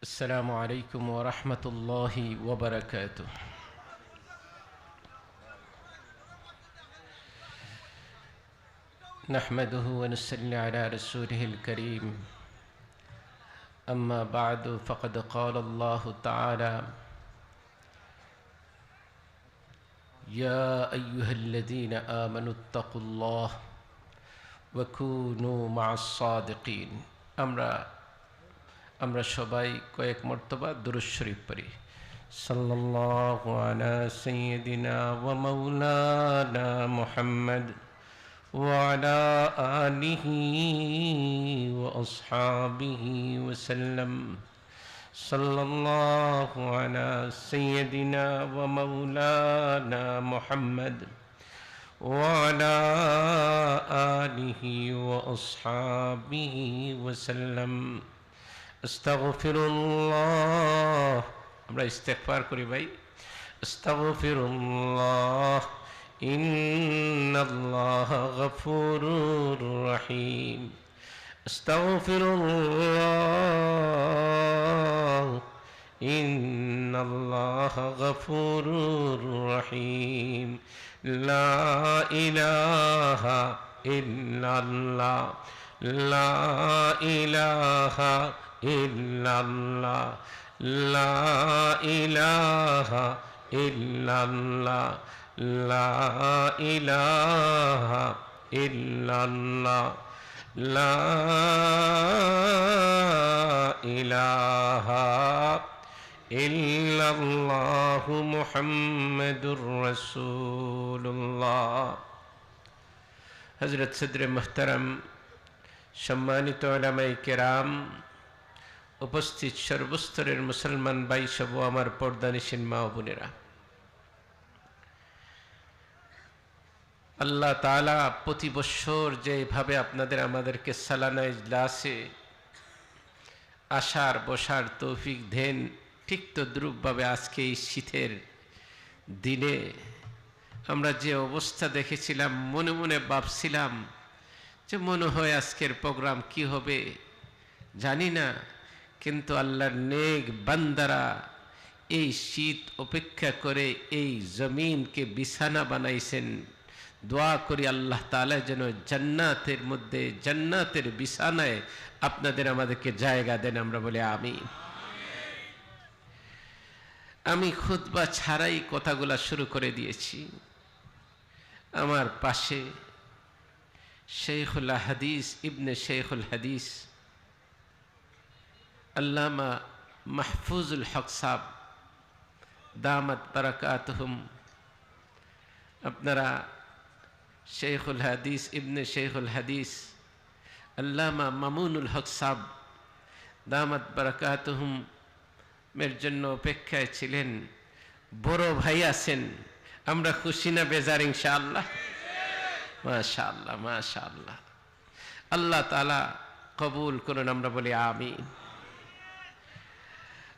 السلام عليكم ورحمة الله وبركاته. نحمده ونسلي على رسوله الكريم. أما بعد فقد قال الله تعالى يا أيها الذين آمنوا اتقوا الله وكونوا مع الصادقين. أمر আমরা সবাই কয়েক মর্তবা দুরুদ শরীফ পড়ি সাল্লাল্লাহু আলা সাইয়্যিদিনা ওয়া মাওলানা মুহাম্মদ وعلى آله وأصحابه وسلم صلى الله على سيدنا ومولانا محمد وعلى آله وأصحابه وسلم আস্তাগফিরুল্লাহ। আমরা ইস্তেগফার করি ভাই। আস্তাগফিরুল্লাহ। ইন্নাল্লাহ গফুরুর রহিম। আস্তাগফিরুল্লাহ। ইন্নাল্লাহ গফুরুর রহিম। লা ইলাহা ইল্লাল্লাহ। লা ইলাহা إلا الله لا إله إلا الله لا إله إلا الله لا إله إلا الله لا إله إلا الله محمد رسول الله হজরত সদরে মোহতারাম সম্মানিত ওলামাই কেরাম উপস্থিত সর্বস্তরের মুসলমান ভাই সব আমার পর্দানিসীন মা বোনেরা। আল্লাহ তালা প্রতি বৎসর যেভাবে আপনাদের আমাদেরকে সালানা ইজলাসে আসার বসার তৌফিক দেন, ঠিক তো দ্রুপভাবে আজকে এই শীতের দিনে আমরা যে অবস্থা দেখেছিলাম, মনে মনে ভাবছিলাম যে মনে হয় আজকের প্রোগ্রাম কি হবে, জানি না। কিন্তু আল্লাহর নেক বান্দারা এই শীত অপেক্ষা করে এই জমিনকে বিছানা বানাইছেন। দোয়া করি আল্লাহ তালা যেন জান্নাতের মধ্যে, জান্নাতের বিছানায় আপনাদের আমাদেরকে জায়গা দেন, আমরা বলে আমি আমি খুদবা ছাড়াই কথাগুলা শুরু করে দিয়েছি। আমার পাশে শেখুল হাদিস, ইবনে শেখুল হাদিস আল্লামা মাহফুজুল হক সাব দামাত বারাকাতহুম। আপনারা শেখুল হাদিস, ইবনে শেখুল হাদিস, আল্লামা মামুনুল হক সাব দামাত বারাকাতহুম এর জন্য অপেক্ষায় ছিলেন। বড় ভাই আছেন, আমরা খুশি না বেজার ইনশাআল্লাহ? মাশা আল্লাহ মাশা আল্লাহ আল্লাহ তালা কবুল করুন, আমরা বলি আমি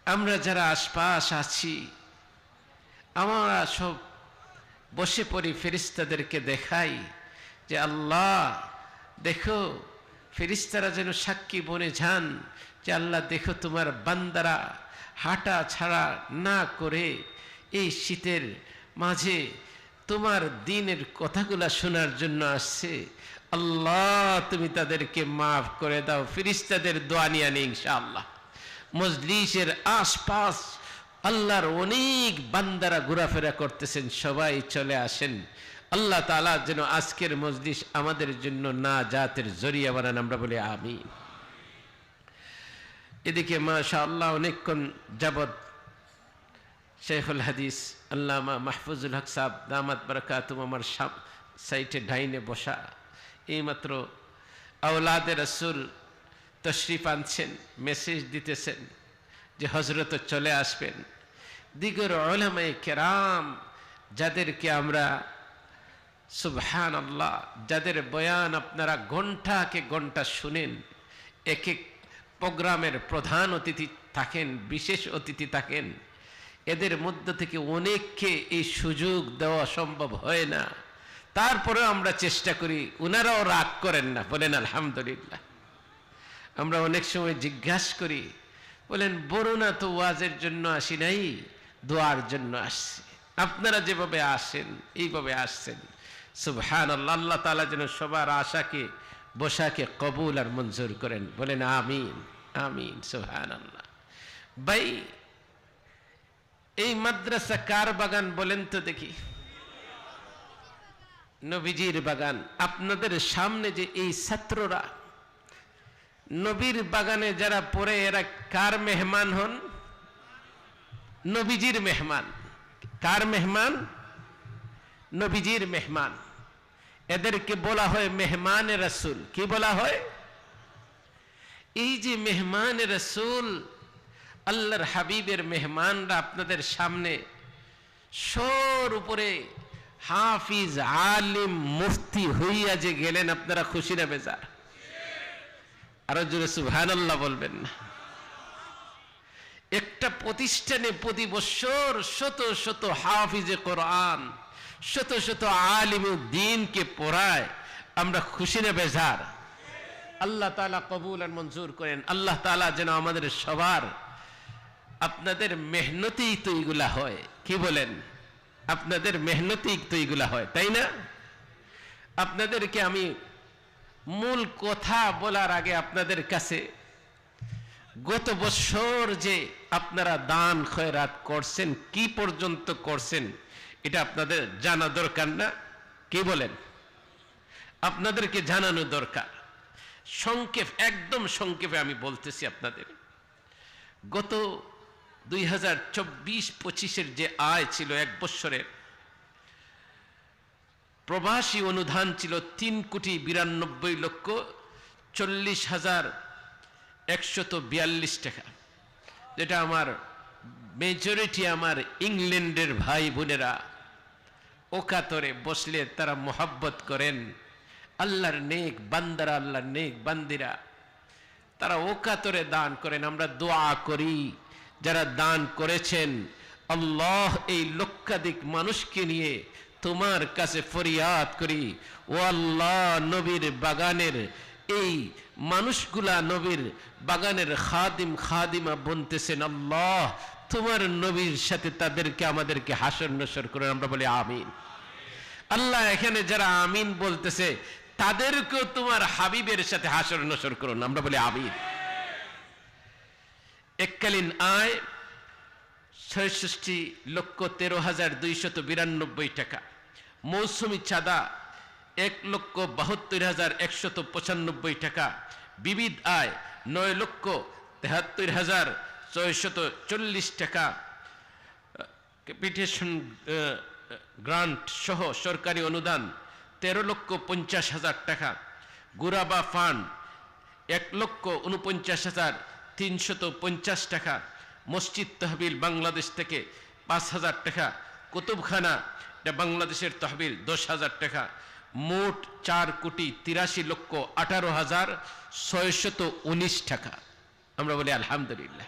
আমরা যারা আশপাশ আছি, আমরা সব বসে পড়ি ফেরিস্তাদেরকে দেখাই যে আল্লাহ, দেখো, ফেরিস্তারা যেন সাক্ষী বনে যান, যে আল্লাহ, দেখো তোমার বান্দারা হাঁটা ছাড়া না করে এই শীতের মাঝে তোমার দিনের কথাগুলা শোনার জন্য আসছে। আল্লাহ, তুমি তাদেরকে মাফ করে দাও, ফিরিস্তাদের দোয়া নিয়ে আনি ইনশাআল্লাহ। মজলিসের আশপাশ, আল্লাহর অনেক বান্দারা ঘোরাফেরা করতেছেন, সবাই চলে আসেন। আল্লাহ তালা যেন আজকের মজলিস আমাদের জন্য না জাতের জরিয়া বানান, আমরা বলি আমি এদিকে মাশা আল্লাহ অনেকক্ষণ যাবৎ শেখুল হাদিস, আল্লামা মাহফুজুল হক সাহ দামাত বারাকাতুম আমার সাইটে ডাইনে বসা। এইমাত্র আওলাদের রসুল তশরিফ আনছেন মেসেজ দিতেছেন যে হজরত চলে আসবেন। দিগর ওলামাই কেরাম যাদেরকে আমরা সুবহান আল্লাহ যাদের বয়ান আপনারা ঘন্টাকে ঘণ্টা শুনেন এক এক প্রোগ্রামের প্রধান অতিথি থাকেন, বিশেষ অতিথি থাকেন, এদের মধ্য থেকে অনেককে এই সুযোগ দেওয়া সম্ভব হয় না। তারপরেও আমরা চেষ্টা করি, উনারাও রাগ করেন না, বলেন আলহামদুলিল্লাহ। আমরা অনেক সময় জিজ্ঞাসা করি, বলেন, বরুণা তো ওয়াজের জন্য আসি নাই, দোয়ার জন্য আসছি। আপনারা যেভাবে আসেন, এইভাবে আসছেন। সুবহান আল্লাহ তালা যেন সবার আশাকে, বসাকে কবুল আর মঞ্জুর করেন। বলেন, আমিন আমিন সুবহান আল্লাহ ভাই, এই মাদ্রাসা কার বাগান বলেন তো দেখি। নবীজির বাগান। আপনাদের সামনে যে এই ছাত্ররা নবীর বাগানে যারা পড়ে, এরা কার মেহমান হন? নবীজির মেহমান। কার মেহমান? নবীজির মেহমান। এদেরকে বলা হয় মেহমান রসুল। কি বলা হয়? এই যে মেহমান রসুল, আল্লাহর হাবিবের মেহমানরা আপনাদের সামনে সর উপরে হাফিজ, আলিম, মুফতি হইয়া যে গেলেন, আপনারা খুশি না বেজার? আরও জোরে সুবহানাল্লাহ বলবেন। না একটা প্রতিষ্ঠানে প্রতি বছর শত শত হাফিজে কোরআন, শত শত আলিম দিনকে পড়ায়, আমরা খুশি না আল্লাহ তালা কবুল আর মঞ্জুর করেন। আল্লাহ তালা যেন আমাদের সবার আপনাদের মেহনতেই তো এগুলা হয়। কি বলেন? আপনাদের মেহনতেই তো এগুলা হয়, তাই না? আপনাদেরকে আমি মূল কথা বলার আগে আপনাদের কাছে গত বছর যে আপনারা দান খয়রাত করছেন, কি পর্যন্ত করছেন, এটা আপনাদের জানা দরকার না। কি বলেন? আপনাদেরকে জানানো দরকার। সংক্ষেপ, একদম সংক্ষেপে আমি বলতেছি আপনাদের। গত দুই হাজার চব্বিশ পঁচিশের যে আয় ছিল এক বৎসরের প্রবাসী অনুদান ছিল তিন কোটি বিরানব্বই লক্ষ চল্লিশ হাজার একশত বিয়াল্লিশ টাকা। যেটা আমার মেজরিটি আমার ইংল্যান্ডের ভাই বোনেরা ওকাতরে বসলে তারা মোহাব্বত করেন। আল্লাহর নেক বান্দারা, আল্লাহর নেক বান্দিরা, তারা ওকাতরে দান করেন। আমরা দোয়া করি, যারা দান করেছেন, আল্লাহ এই লক্ষাধিক মানুষকে নিয়ে তোমার কাছে ফরিয়াদ করি। ও আল্লাহ, নবীর বাগানের এই মানুষগুলা নবীর বাগানের খাদিম খাদিমা বনতেছেন আল্লাহ। তোমার নবীর সাথে তাদেরকে আমাদেরকে হাসর নসর করে আমরা বলি আমিন। আল্লাহ, এখানে যারা আমিন বলতেছে, তাদেরকেও তোমার হাবিবের সাথে হাসর নসর করুন, আমরা বলি আমিন। এককালীন আয় ছয়ষষ্টি লক্ষ তেরো হাজার দুইশত বিরানব্বই টাকা। মৌসুমি চাঁদা এক লক্ষ বাহাত্তর হাজার একশত পঁচানব্বই টাকা। বিবিধ আয় নয় লক্ষ তেহাত্তর হাজার ছয়শত চল্লিশ টাকা। ক্যাপিটেশন গ্রান্ট সহ সরকারি অনুদান তেরো লক্ষ পঞ্চাশ হাজার টাকা। গুরাবা ফান্ড এক লক্ষ উনপঞ্চাশ হাজার তিনশত পঞ্চাশ টাকা। মসজিদ তহবিল বাংলাদেশ থেকে পাঁচ হাজার টাকা। কুতুবখানা এটা বাংলাদেশের তহবিল, দশ হাজার টাকা। মোট চার কোটি তিরাশি লক্ষ আঠারো হাজার ছয়শত উনিশ টাকা। আমরা বলি, আলহামদুলিল্লাহ।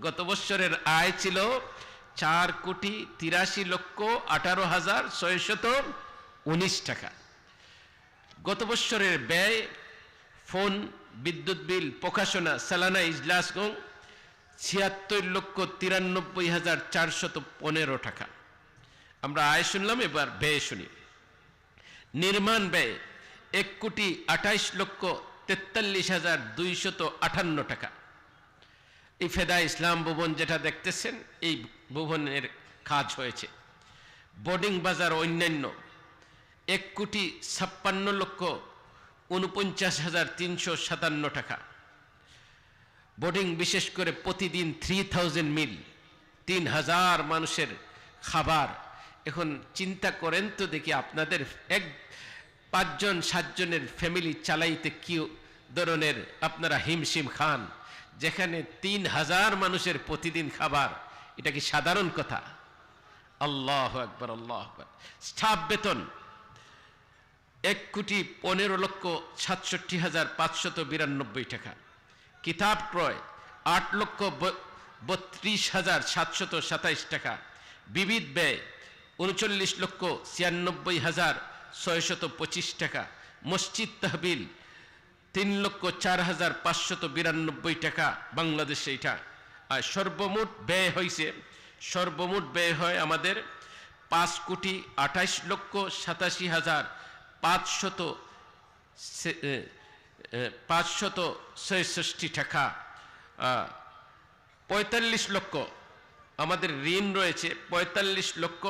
গত বছরের আয় ছিল চার কোটি তিরাশি লক্ষ আঠারো হাজার ছয়শত উনিশ টাকা। গত বছরের ব্যয়, ফোন, বিদ্যুৎ বিল, প্রকাশনা, সালানা ইজলাসগং ছিয়াত্তর লক্ষ তিরানব্বই হাজার চারশত পনেরো টাকা। আমরা আয় শুনলাম, এবার ব্যয় শুনি। নির্মাণ ব্যয়, এক কোটি আঠাইশ লক্ষ তেতাল্লিশ হাজার দুইশত আটান্ন টাকা। এই ফেদা ইসলাম ভবন যেটা দেখতেছেন, এই ভবনের কাজ হয়েছে। বোর্ডিং বাজার অন্যান্য, এক কোটি ছাপ্পান্ন লক্ষ উনপঞ্চাশ হাজার তিনশো সাতান্ন টাকা। বোর্ডিং বিশেষ করে প্রতিদিন থ্রি থাউজেন্ড মিল তিন হাজার মানুষের খাবার এখন চিন্তা করেন তো দেখি আপনাদের এক পাঁচজন, সাতজনের ফ্যামিলি চালাইতে কি ধরনের আপনারা হিমশিম খান? যেখানে তিন হাজার মানুষের প্রতিদিন খাবার, এটা কি সাধারণ কথা? আল্লাহ একবার আল্লাহ আকবর। স্টাফ বেতন, এক কোটি পনেরো লক্ষ সাতষট্টি হাজার পাঁচশত বিরানব্বই টাকা। কিতাব ক্রয়, আট লক্ষ বত্রিশ হাজার সাতশত সাতাইশ টাকা। বিবিধ ব্যয় উনচল্লিশ লক্ষ ছিয়ানব্বই হাজার ছয়শত পঁচিশ টাকা। মসজিদ তহবিল তিন লক্ষ চার হাজার পাঁচশত বিরানব্বই টাকা বাংলাদেশে এটা। আর সর্বমোট ব্যয় হয়েছে সর্বমোট ব্যয় হয় আমাদের পাঁচ কোটি আঠাইশ লক্ষ সাতাশি হাজার পাঁচশত পাঁচশত ছয়ষষ্টি টাকা। পঁয়তাল্লিশ লক্ষ আমাদের ঋণ রয়েছে, পঁয়তাল্লিশ লক্ষ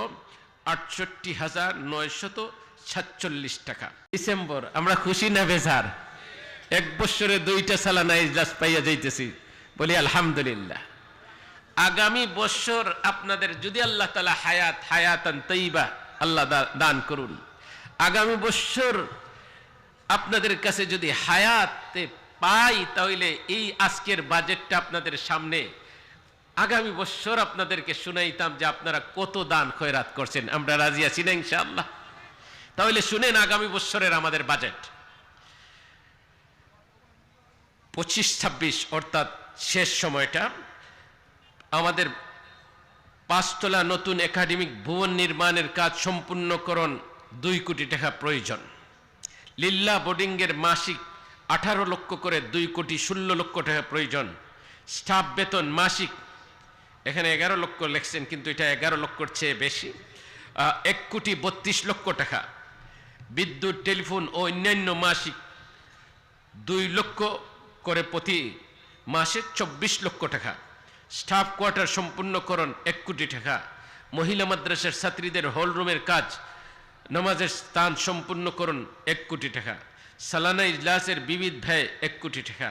আটষট্টি হাজার নয়শত সাতচল্লিশ টাকা। ডিসেম্বর, আমরা খুশি না বেজার? এক বছরে দুইটা সালানা ইজলাস পাইয়া যাইতেছি। বলি, আলহামদুলিল্লাহ। আগামী বছর আপনাদের যদি আল্লাহ তালা হায়াত, হায়াতান তৈবা আল্লাহ দান করুন। আগামী বছর আপনাদের কাছে যদি হায়াতে পাই, তাহলে এই আজকের বাজেটটা আপনাদের সামনে আগামী বছর আপনাদেরকে শুনাইতাম যে আপনারা কত দান খয়রাত করছেন। আমরা রাজি আছি না ইনশাআল্লাহ। তাহলে শুনেন আগামী বছরের আমাদের বাজেট। পঁচিশ ছাব্বিশ অর্থাৎ শেষ সময়টা। আমাদের পাঁচতলা নতুন একাডেমিক ভবন নির্মাণের কাজ সম্পূর্ণকরণ দুই কোটি টাকা প্রয়োজন। লিল্লা বোর্ডিংয়ের মাসিক আঠারো লক্ষ করে দুই কোটি ষোলো লক্ষ টাকা প্রয়োজন। স্টাফ বেতন মাসিক এখানে এগারো লক্ষ লেখছেন, কিন্তু এটা এগারো লক্ষর চেয়ে বেশি। এক কোটি বত্রিশ লক্ষ টাকা। বিদ্যুৎ, টেলিফোন ও অন্যান্য মাসিক দুই লক্ষ করে প্রতি মাসে চব্বিশ লক্ষ টাকা। স্টাফ কোয়ার্টার সম্পূর্ণকরণ এক কোটি টাকা। মহিলা মাদ্রাসার ছাত্রীদের হলরুমের কাজ, নামাজের স্থান সম্পূর্ণকরণ এক কোটি টাকা। সালানা ইজলাসের বিবিধ ব্যয় এক কোটি টাকা।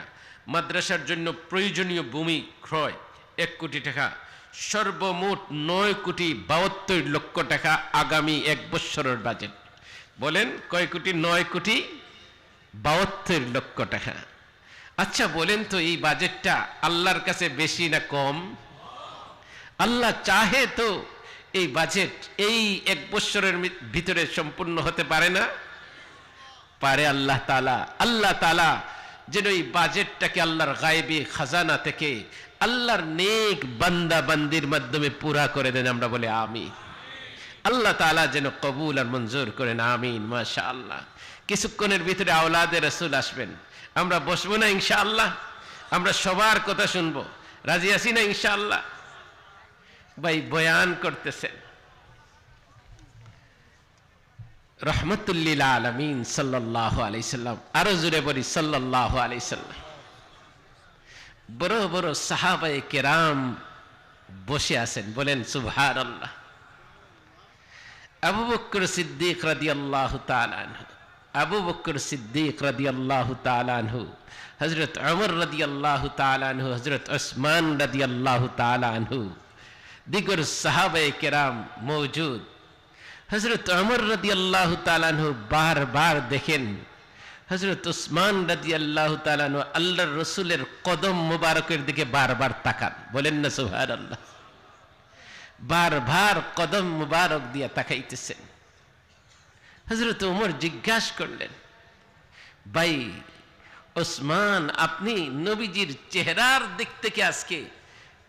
মাদ্রাসার জন্য প্রয়োজনীয় ভূমি ক্রয় এক কোটি টাকা, সর্বমোট নয় কোটি বাহাত্তর লক্ষ টাকা আগামী এক বৎসরের বাজেট বলেন, কয় কোটি? নয় কোটি বাহাত্তর লক্ষ টাকা। আচ্ছা বলেন তো এই বাজেটটা আল্লাহর কাছে বেশি না কম? আল্লাহ চাহে তো এই বাজেট এই এক বছরের ভিতরে সম্পূর্ণ হতে পারে না? পারে আল্লাহ তালা আল্লাহ তালা যেন এই বাজেটটাকে আল্লাহর গায়েবী খাজানা থেকে আল্লাহর নেক বান্দা বান্দির মাধ্যমে পুরা করে দেন, আমরা বলে আমি আল্লাহ তালা যেন কবুল আর মঞ্জুর করেন, আমিন মাশা আল্লাহ কিছুক্ষণের ভিতরে আওলাদের রসুল আসবেন। আমরা বসবো না, ইনশাআল্লাহ? আমরা সবার কথা শুনব। রাজি আছি না, ইনশাআল্লাহ? ভাই, বয়ান করতেছেন। রহমতুল্লিল আলমিন সাল্লাহ আলাইসাল্লাম আরও জুড়ে বলি সাল্লাহ আলাইসাল্লাম বড় বড় সাহাবাই কেরাম বসে আছেন বলেন সুভার আল্লাহ আবু বকর সিদ্দিক রাদি আল্লাহ তালানহু আবু বকর সিদ্দিক রাদি আল্লাহ তালানহু হজরত অমর রাদি আল্লাহ তালানহু হজরত ওসমান রাদি আল্লাহ তালানহু দিগর সাহাবে কেরাম মৌজুদ হজরত অমর রাদি আল্লাহ তালানহু বার বার দেখেন হজরত উসমান রাদি আল্লাহ আল্লাহর রসুলের কদম মুবারকের দিকে বারবার তাকান। বলেন না সুহার আল্লাহ বারবার কদম মুবারক দিয়া তাকাইতেছেন। হজরত উমর জিজ্ঞাসা করলেন, ভাই ওসমান আপনি নবীজির চেহারার দিক থেকে আজকে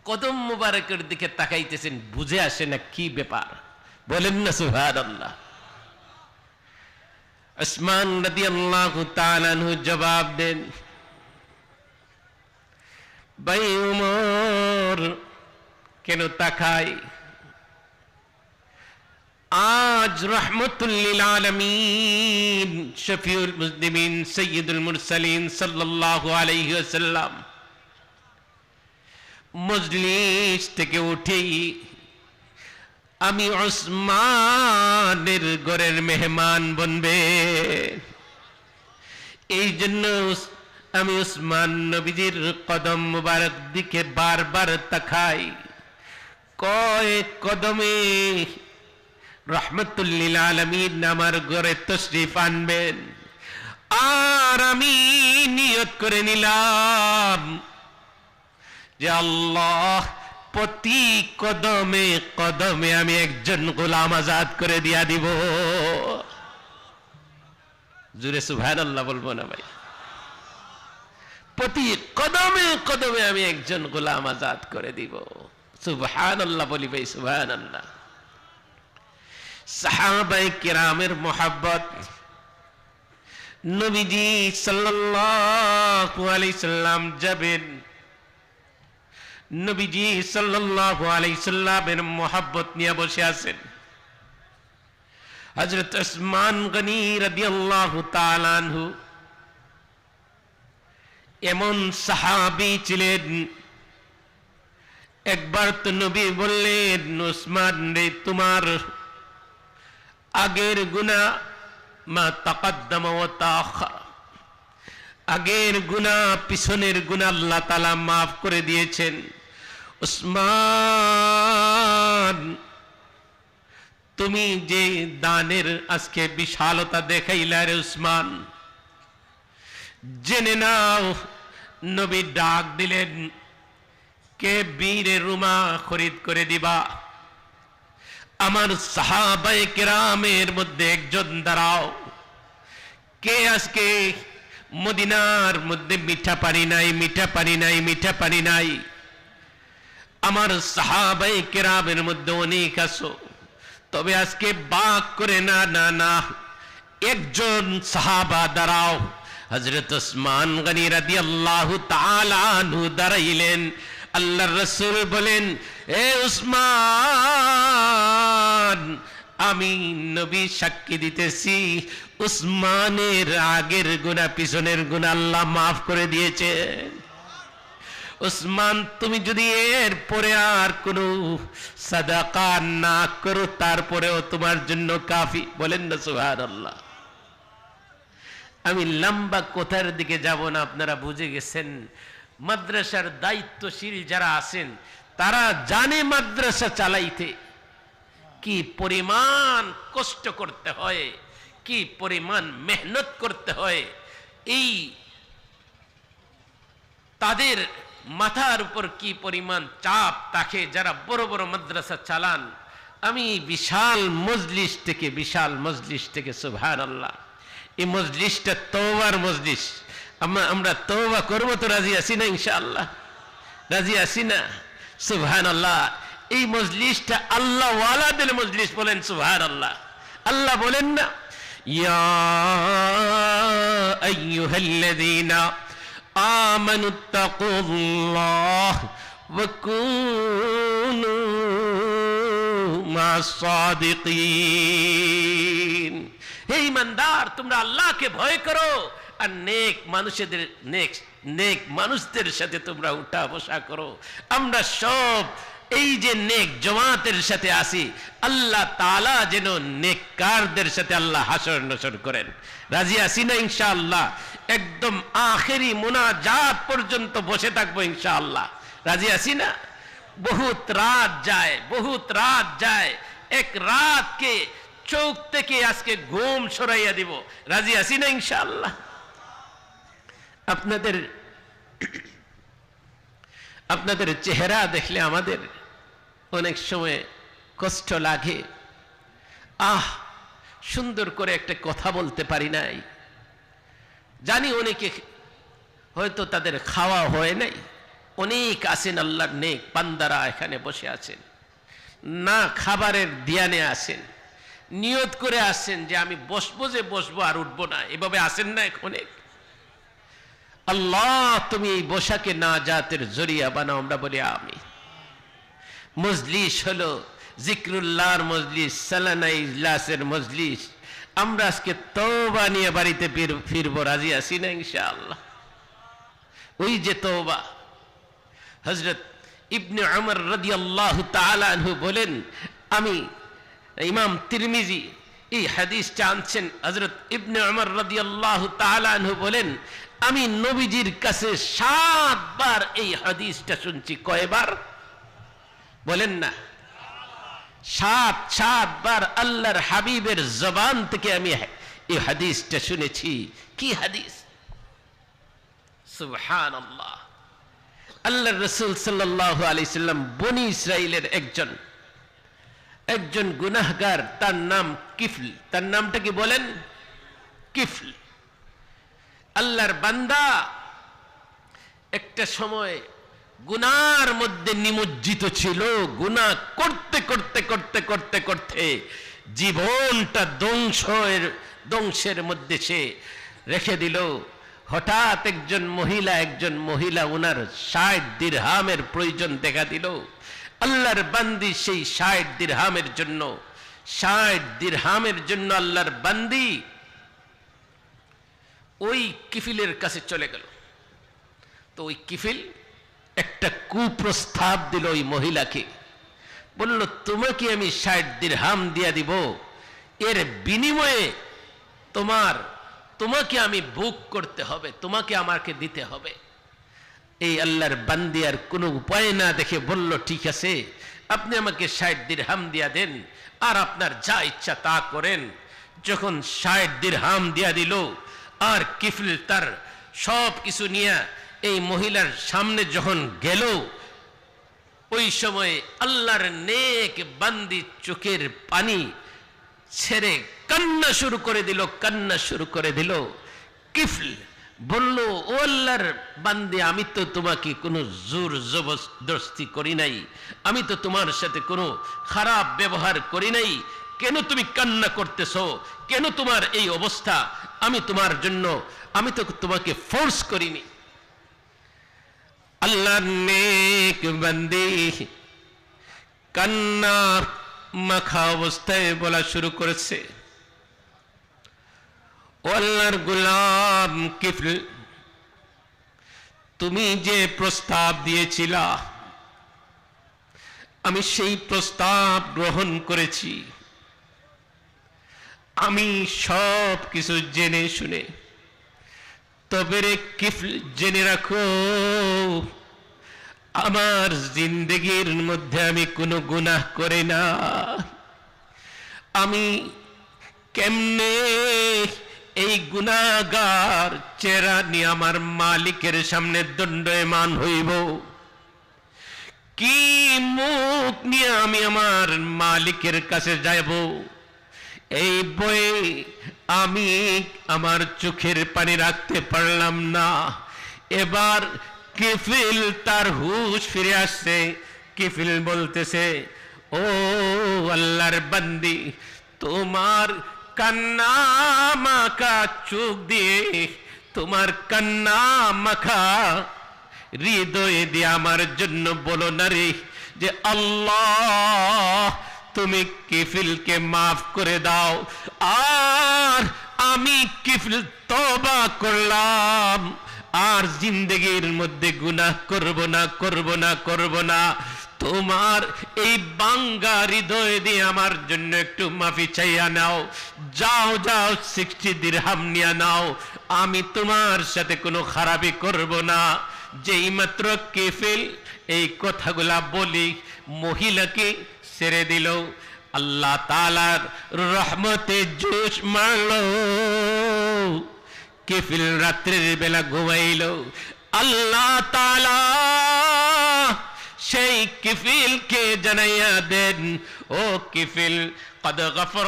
কদম মুবারকের দিকে তাকাইতেছেন, বুঝে আসে না কি ব্যাপার? বলেন না সুহার আল্লাহ ওসমান নদী আল্লাহ তালানহু জবাব দেন, ভাই উমর, কেন তাকাই? আজ রহমতুল্লিল আলমিন শফিউল মুসলিমিন সৈয়দুল মুরসালিন সাল্লাল্লাহু আলাইহি ওয়াসাল্লাম মজলিস থেকে উঠেই আমি ওসমানের ঘরের মেহমান বনবে। এই জন্য আমি উসমান নবীজির কদম মুবারক দিকে বারবার তাকাই। কয় কদমে রহমতুল্লিল আলমিন আমার ঘরে তশরিফ আনবেন। আর আমি নিয়ত করে নিলাম যে আল্লাহ প্রতি কদমে কদমে আমি একজন গোলাম আজাদ করে দিয়া দিব। জুড়ে সুভান আল্লাহ বলব না ভাই। প্রতি কদমে কদমে আমি একজন গোলাম আজাদ করে দিব। সুবহান আল্লাহ বলি ভাই সুবহান আল্লাহ সাহাবাই কিরামের মোহাব্বত। নবীজি সাল্লাম যাবেন। নবীজি সাল্লাল্লাহু আলাইহি সাল্লামের মোহাব্বত নিয়ে বসে আছেন। হযরত উসমান গনি রাদিয়াল্লাহু তাআলা আনহু এমন সাহাবী ছিলেন। একবার তো নবী বললেন, উসমান রে, তোমার আগের গুণা মা তাকাদ্দাম ও তাখার আগের গুণা পিছনের গুণা আল্লাহ তালা মাফ করে দিয়েছেন। উসমান, তুমি যে দানের আজকে বিশালতা দেখাইলা রে উসমান, জেনে নাও, নবী ডাক দিলেন, কে বীরে রুমা খরিদ করে দিবা? আমার সাহাবায়ে কেরামের মধ্যে একজন দাঁড়াও, কে আজকে মদিনার মধ্যে মিঠা পানি নাই, মিঠা পানি নাই, মিঠা পানি নাই? আমার সাহাবাই কেরামের মধ্যে অনেক আসো তবে আজকে বাক করে না না না, একজন সাহাবা দাঁড়াও। হজরত ওসমান গনি রাদি আল্লাহ দাঁড়াইলেন। আল্লাহর রসুল বলেন, এ উসমান আমি নবী সাক্ষী দিতেছি। উসমানের আগের গুণা পিছনের গুণা আল্লাহ মাফ করে দিয়েছে উসমান তুমি যদি এর পরে আর কোনো সাদাকা না করো, তারপরেও তোমার জন্য কাফি। বলেন না সুহার আল্লাহ আমি লম্বা কোথার দিকে যাব না, আপনারা বুঝে গেছেন। মাদ্রাসার দায়িত্বশীল যারা আছেন, তারা জানে মাদ্রাসা চালাইতে। কি পরিমাণ কষ্ট করতে হয়, কি পরিমাণ মেহনত করতে হয়, এই তাদের মাথার উপর কি পরিমাণ চাপ তাকে যারা বড় বড় মাদ্রাসা চালান? আমি বিশাল মজলিস থেকে, বিশাল মজলিস থেকে সুভার আল্লাহ এই মজলিসটা তৌবার মজলিস। আমরা তৌবা করব তো রাজি আছি না, ইনশাআল্লাহ? রাজি আছি না? সুভান আল্লাহ এই মজলিসটা আল্লাহ ওয়ালাদের মজলিস বলেন সুভান আল্লাহ আল্লাহ বলেন না, ইয়া আমানু الله وكونوا مع الصادقين. হে ইমানদার, তোমরা আল্লাহকে ভয় করো আর নেক মানুষদের, নেক নেক মানুষদের সাথে তোমরা উঠা বসা করো। আমরা সব এই যে নেক জমাতের সাথে আসি, আল্লাহ তালা যেন নেককারদের সাথে আল্লাহ হাসর নসর করেন। রাজি আসি না ইনশাআল্লাহ? একদম আখেরি মোনাজাত পর্যন্ত বসে থাকব ইনশাআল্লাহ। রাজি আসি না? বহুত রাত যায়, বহুত রাত যায়। এক রাতকে চোখ থেকে আজকে ঘুম সরাইয়া দিব। রাজি আসি না ইনশাআল্লাহ? আপনাদের আপনাদের চেহারা দেখলে আমাদের অনেক সময় কষ্ট লাগে। আহ, সুন্দর করে একটা কথা বলতে পারি নাই। জানি অনেকে হয়তো তাদের খাওয়া হয় নাই। অনেক আছেন আল্লাহর নেক পান্দারা এখানে বসে আছেন। না খাবারের দিয়ানে আসেন নিয়ত করে আসেন যে আমি বসবো যে বসবো আর উঠবো না। এভাবে আসেন না অনেক। আল্লাহ, তুমি এই বসাকে না জাতের জরিয়া বানাও, আমরা বলি আমি মজলিস হলো জিক্রুল্লাহর মজলিস সালানা ইজলাসের মজলিস। আমরা আজকে তওবা নিয়ে বাড়িতে ফিরবো, রাজি আছি না ইনশাআল্লাহ? ওই যে তওবা। হজরত ইবনে আমর রদি আল্লাহ তালানহু বলেন, আমি ইমাম তিরমিজি এই হাদিসটা আনছেন। হজরত ইবনে আমর রদি আল্লাহ তালানহু বলেন, আমি নবীজির কাছে সাতবার এই হাদিসটা শুনছি। কয়বার? বলেন না। সাত সাতবার আল্লাহর হাবিবের জবান থেকে আমি এই হাদিসটা শুনেছি। কি হাদিস? সুবহান আল্লাহ আল্লাহ রসুল সাল্লাহ আলি সাল্লাম বনি ইসরায়েলের একজন একজন গুনাহগার, তার নাম কিফল। তার নামটা কি বলেন? কিফল। আল্লাহর বান্দা একটা সময় গুনার মধ্যে নিমজ্জিত ছিল। গুনাহ করতে করতে করতে করতে করতে জীবনটা ধ্বংসের ধ্বংসের মধ্যে সে রেখে দিল। হঠাৎ একজন মহিলা একজন মহিলা উনার ষাট দিরহামের প্রয়োজন দেখা দিল। আল্লাহর বান্দি সেই ষাট দিরহামের জন্য, ষাট দিরহামের জন্য আল্লাহর বান্দি ওই কিফিলের কাছে চলে গেল। তো ওই কিফিল একটা কুপ্রস্তাব দিল ওই মহিলাকে। বলল, তোমাকে আমি ষাট দিরহাম দিয়া দিব। এর বিনিময়ে তোমার, তোমাকে আমি বুক করতে হবে, তোমাকে আমাকে দিতে হবে। এই আল্লাহর বান্দি আর কোনো উপায় না দেখে বলল, ঠিক আছে, আপনি আমাকে ষাট দিরহাম দিয়া দেন, আর আপনার যা ইচ্ছা তা করেন। যখন ষাট দিরহাম দিয়া দিল, আর কিফিল তার সব কিছু নিয়ে এই মহিলার সামনে যখন গেল, ওই সময় আল্লাহর নেক বান্দি চোখের পানি ছেড়ে কান্না শুরু করে দিল, কান্না শুরু করে দিল। কিফল বলল, ও আল্লাহর বান্দি, আমি তো তোমাকে কোনো জোর জবরদস্তি করি নাই। আমি তো তোমার সাথে কোনো খারাপ ব্যবহার করি নাই। কেন তুমি কান্না করতেছ? কেন তোমার এই অবস্থা? আমি তোমার জন্য, আমি তো তোমাকে ফোর্স করিনি। আল্লাহর নেক বান্দি। কান্না মাখা অবস্থায় বলা শুরু করেছে। ও আল্লাহর গুলাম কিফল, তুমি যে প্রস্তাব দিয়েছিলা, আমি সেই প্রস্তাব গ্রহণ করেছি। আমি সব কিছু জেনে শুনে তবে কিফল জেনে রাখো, আমার জিন্দগির মধ্যে আমি কোনো গুনাহ করে না। আমি কেমনে এই গুনাগার চেরা নিয়ে আমার মালিকের সামনে দণ্ডয়মান হইব? কি মুখ নিয়ে আমি আমার মালিকের কাছে যাব এই বই আমি আমার চোখের পানি রাখতে পারলাম না। এবার কিফিল তার হুশ ফিরে আসছে। কিফিল বলতেছে, ও আল্লাহর বান্দি, তোমার কান্না মাখা চোখ দিয়ে, তোমার কান্না মাখা হৃদয়ে দিয়ে আমার জন্য বলো না রে যে আল্লাহ তুমি কিফিলকে মাফ করে দাও। আর আমি কিফিল তবা করলাম। আর জিন্দগির মধ্যে গুনাহ করব না করব না করব না। তোমার এই বাঙ্গা হৃদয় দিয়ে আমার জন্য একটু মাফি চাইয়া নাও। যাও যাও, সিক্সটি দিরহাম নিয়া নাও। আমি তোমার সাথে কোনো খারাপই করব না। যেই মাত্র কেফেল এই কথাগুলা বলি, মহিলাকে ছেড়ে দিল। আল্লাহ তালার রহমতে জোশ মারলো। কিফিল রাত্রের বেলা ঘুমাইল। আল্লাহ তালা সেই কিফিলকে জানাইয়া দেন, ও কিফিল, কদ গফর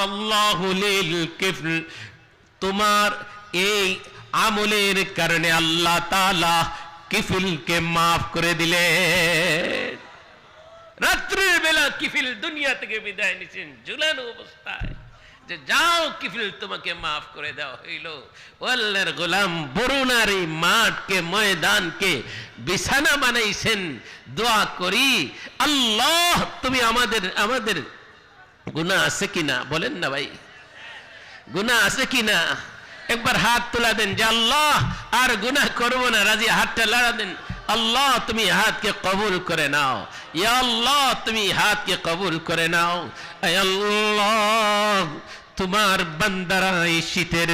কিফিল। তোমার এই আমলের কারণে আল্লাহ তালা কিফিলকে মাফ করে দিলেন। রাত্রের বেলা কিফিল দুনিয়া থেকে বিদায় নিছেন, ঝুলানো অবস্থায়। যে যাও কিফিল, তোমাকে মাফ করে দেওয়া হইল। ওয়াল্লার গোলাম বরুণার এই মাঠকে, ময়দানকে, বিছানা বানাইছেন, দোয়া করি। আল্লাহ, তুমি আমাদের আমাদের গুনাহ আছে কিনা বলেন না ভাই। গুনাহ আছে কিনা একবার হাত তোলা দেন, যে আল্লাহ, আর গুনাহ করব না, রাজি হাতটা লাড়া দেন। আল্লাহ, তুমি হাতকে কবুল করে নাও। আল্লাহ, তুমি হাতকে কবুল করে নাও। আল্লাহ, তোমার বান্দারা এই শীতের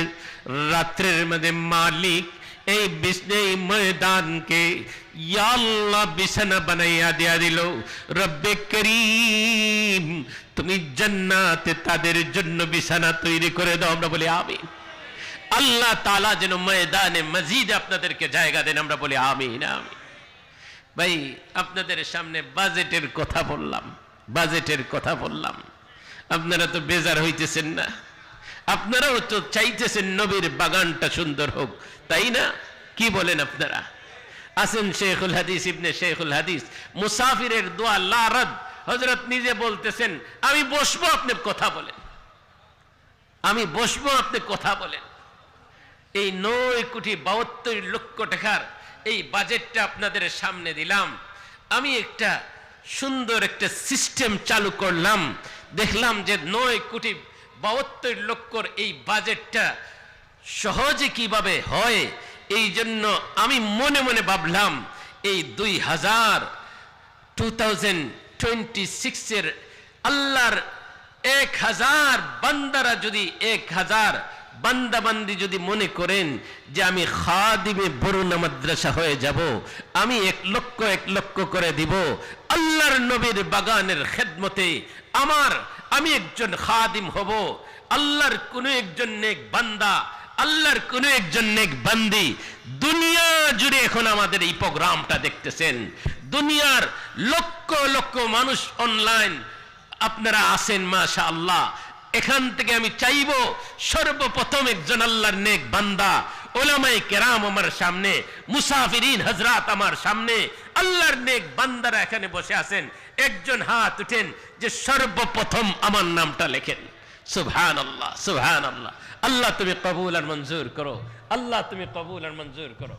রাত্রের মধ্যে মালিক, এই বিষ্ণু ময়দানকে আল্লাহ বিছানা বানাইয়া দিয়া দিল। রব্বে করিম, তুমি জান্নাতে তাদের জন্য বিছানা তৈরি করে দাও। আমরা বলি আমিন। আল্লাহ তালা যেন ময়দানে মজিদ আপনাদেরকে জায়গা দেন, আমরা বলি আমিন আমিন। ভাই, আপনাদের সামনে বাজেটের কথা বললাম, বাজেটের কথা বললাম। আপনারা তো বেজার হইতেছেন না। আপনারাও তো চাইতেছেন নবীর বাগানটা সুন্দর হোক, তাই না? কি বলেন আপনারা? আছেন শেখুল হাদিস, ইবনে শেখুল হাদিস। মুসাফিরের দোয়া লারদ হজরত নিজে বলতেছেন, আমি বসবো, আপনি কথা বলেন। আমি বসবো, আপনি কথা বলেন। এই নয় কোটি বাহাত্তর লক্ষ টাকার এই বাজেটটা আপনাদের সামনে দিলাম। আমি একটা সুন্দর একটা সিস্টেম চালু করলাম। দেখলাম যে নয় কোটি বাহাত্তর লক্ষর এই বাজেটটা সহজে কীভাবে হয়? এই জন্য আমি মনে মনে ভাবলাম, এই দুই হাজার টু থাউজেন্ড টোয়েন্টি সিক্সের আল্লাহর এক হাজার বান্দারা যদি এক হাজার বান্দাবান্দি যদি মনে করেন যে আমি খাদিমে বরুণা মাদ্রাসা হয়ে যাব, আমি এক লক্ষ এক লক্ষ করে দিব, আল্লাহর নবীর বাগানের খেদমতে আমার, আমি একজন খাদিম হব, আল্লাহর কোন একজন নেক বান্দা, আল্লাহর কোন একজন নেক বান্দি দুনিয়া জুড়ে এখন আমাদের এই প্রোগ্রামটা দেখতেছেন। দুনিয়ার লক্ষ লক্ষ মানুষ অনলাইন আপনারা আছেন মাশা আল্লাহ এখান থেকে আমি চাইব সর্বপ্রথম একজন আল্লাহর নেক বান্দা ওলামাই কেরাম আমার সামনে, মুসাফিরিন হজরাত আমার সামনে, আল্লাহর নেক বান্দারা এখানে বসে আছেন। একজন হাত উঠেন যে সর্বপ্রথম আমার নামটা লেখেন। সুবহান আল্লাহ সুবহান আল্লাহ আল্লাহ তুমি কবুল আর মঞ্জুর করো। আল্লাহ তুমি কবুল আর মঞ্জুর করো।